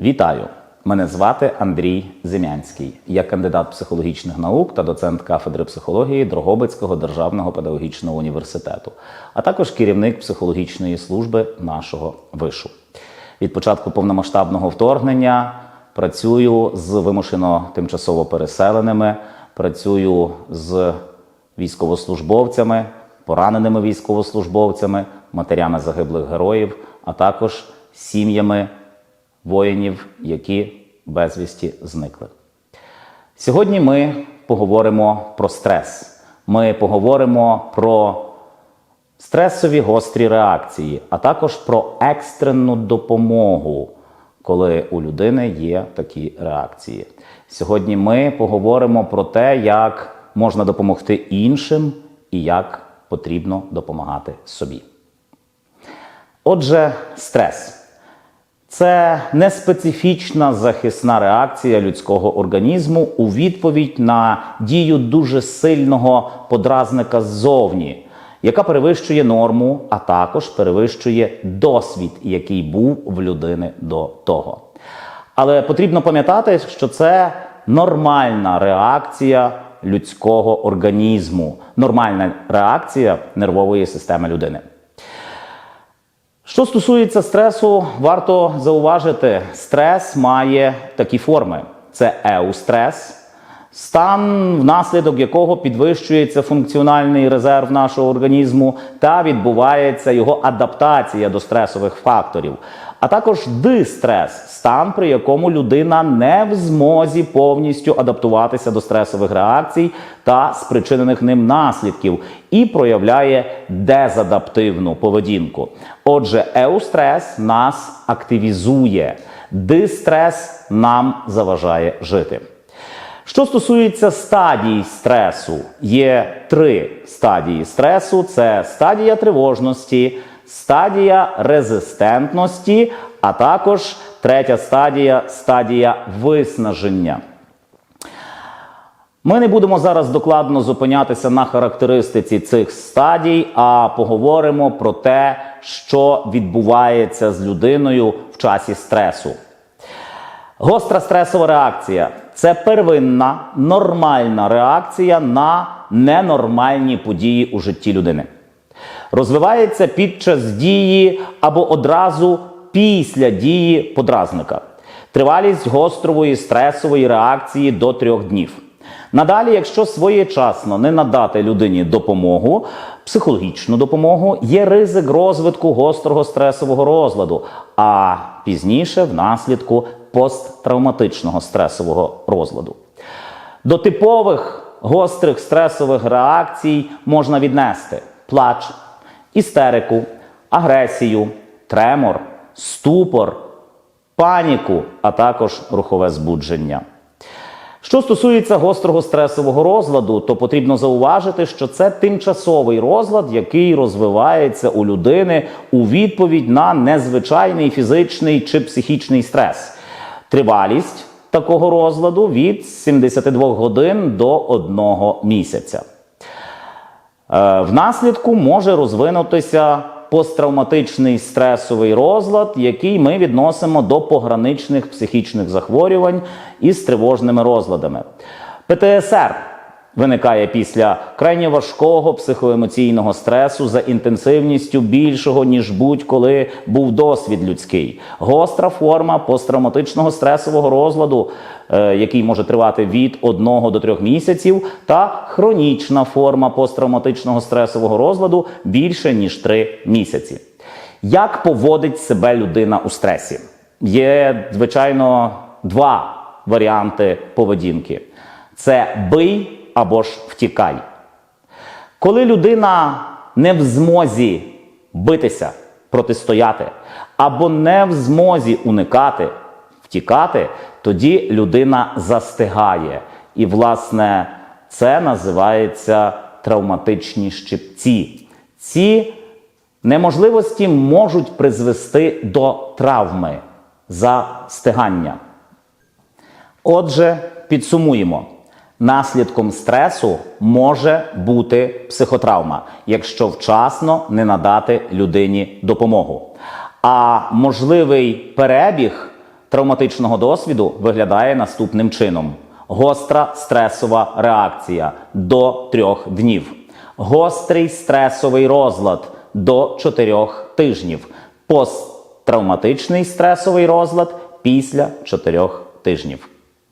Вітаю! Мене звати Андрій Зимянський. Я кандидат психологічних наук та доцент кафедри психології Дрогобицького державного педагогічного університету, а також керівник психологічної служби нашого вишу. Від початку повномасштабного вторгнення працюю з вимушено тимчасово переселеними, працюю з військовослужбовцями, пораненими військовослужбовцями, матерями загиблих героїв, а також сім'ями воїнів, які безвісті зникли. Сьогодні ми поговоримо про стрес. Ми поговоримо про стресові гострі реакції, а також про екстрену допомогу, коли у людини є такі реакції. Сьогодні ми поговоримо про те, як можна допомогти іншим і як потрібно допомагати собі. Отже, стрес. Це неспецифічна захисна реакція людського організму у відповідь на дію дуже сильного подразника ззовні, яка перевищує норму, а також перевищує досвід, який був в людини до того. Але потрібно пам'ятати, що це нормальна реакція людського організму, нормальна реакція нервової системи людини. Що стосується стресу, варто зауважити, стрес має такі форми: це еустрес, стан, внаслідок якого підвищується функціональний резерв нашого організму та відбувається його адаптація до стресових факторів. А також дистрес стан, при якому людина не в змозі повністю адаптуватися до стресових реакцій та спричинених ним наслідків, і проявляє дезадаптивну поведінку. Отже, еустрес нас активізує, дистрес нам заважає жити. Що стосується стадій стресу, є три стадії стресу: це стадія тривожності, стадія резистентності, а також третя стадія стадія виснаження. Ми не будемо зараз докладно зупинятися на характеристиці цих стадій, а поговоримо про те, що відбувається з людиною в часі стресу. Гостра стресова реакція це первинна нормальна реакція на ненормальні події у житті людини. Розвивається під час дії або одразу після дії подразника. Тривалість гострової стресової реакції до трьох днів. Надалі, якщо своєчасно не надати людині допомогу, психологічну допомогу, є ризик розвитку гострого стресового розладу, а пізніше внаслідку посттравматичного стресового розладу. До типових гострих стресових реакцій можна віднести плач, істерику, агресію, тремор, ступор, паніку, а також рухове збудження. Що стосується гострого стресового розладу, то потрібно зауважити, що це тимчасовий розлад, який розвивається у людини у відповідь на незвичайний фізичний чи психічний стрес. Тривалість такого розладу від 72 годин до 1 місяця. Е, Внаслідку може розвинутися посттравматичний стресовий розлад, який ми відносимо до пограничних психічних захворювань із тривожними розладами. ПТСР виникає після крайньо важкого психоемоційного стресу за інтенсивністю більшого, ніж будь-коли був досвід людський. Гостра форма посттравматичного стресового розладу, е, який може тривати від 1 до 3 місяців, та хронічна форма посттравматичного стресового розладу більше ніж 3 місяці. Як поводить себе людина у стресі? Є, звичайно, два варіанти поведінки: це бий або ж втікай. Коли людина не в змозі битися, протистояти, або не в змозі уникати, втікати, тоді людина застигає. І, власне, це називається травматичні щипці. Ці неможливості можуть призвести до травми застигання. Отже, підсумуємо. Наслідком стресу може бути психотравма, якщо вчасно не надати людині допомогу. А можливий перебіг травматичного досвіду виглядає наступним чином: гостра стресова реакція до трьох днів, гострий стресовий розлад до чотирьох тижнів, посттравматичний стресовий розлад після чотирьох тижнів.